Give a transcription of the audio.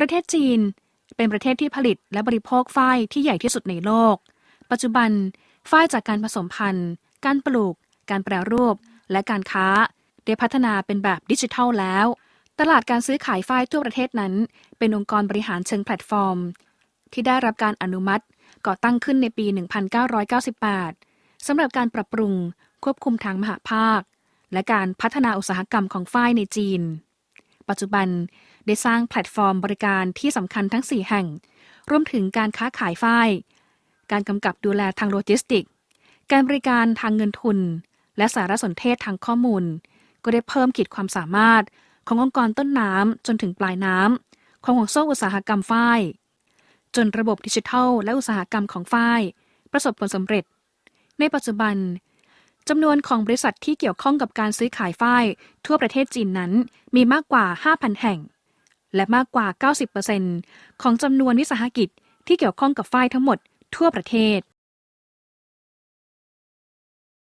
ประเทศจีน เป็นประเทศที่ผลิตและบริโภคฝ้ายที่ใหญ่ที่สุดในโลก ปัจจุบันฝ้ายจากการผสมพันธุ์ การปลูก การแปรรูป และการค้า ได้พัฒนาเป็นแบบดิจิทัลแล้ว ตลาดการซื้อขายฝ้ายทั่วประเทศนั้น เป็นองค์กรบริหารเชิงแพลตฟอร์ม ที่ได้รับการอนุมัติก่อตั้งขึ้นในปี 1998 สำหรับการปรับปรุงควบคุมทางมหาภาค และการพัฒนาอุตสาหกรรมของฝ้ายในจีน ปัจจุบัน ได้สร้างแพลตฟอร์มบริการที่สำคัญทั้ง 4 แห่ง รวมถึงการค้าขายฝ้าย การกำกับดูแลทางโลจิสติก การบริการทางเงินทุน และสารสนเทศทางข้อมูล ก็ได้เพิ่มขีดความสามารถขององค์กรต้นน้ำจนถึงปลายน้ำของห่วงโซ่อุตสาหกรรมฝ้าย จนระบบดิจิทัล และอุตสาหกรรมของฝ้าย ประสบผลสำเร็จ ในปัจจุบันจำนวนของบริษัทที่เกี่ยวข้องกับการซื้อขายฝ้ายทั่วประเทศจีนนั้นมีมากกว่า 5,000 แห่ง และมากกว่า 90%ของจำนวนวิสาหกิจที่เกี่ยวข้องกับฝ้ายทั้งหมดทั่วประเทศ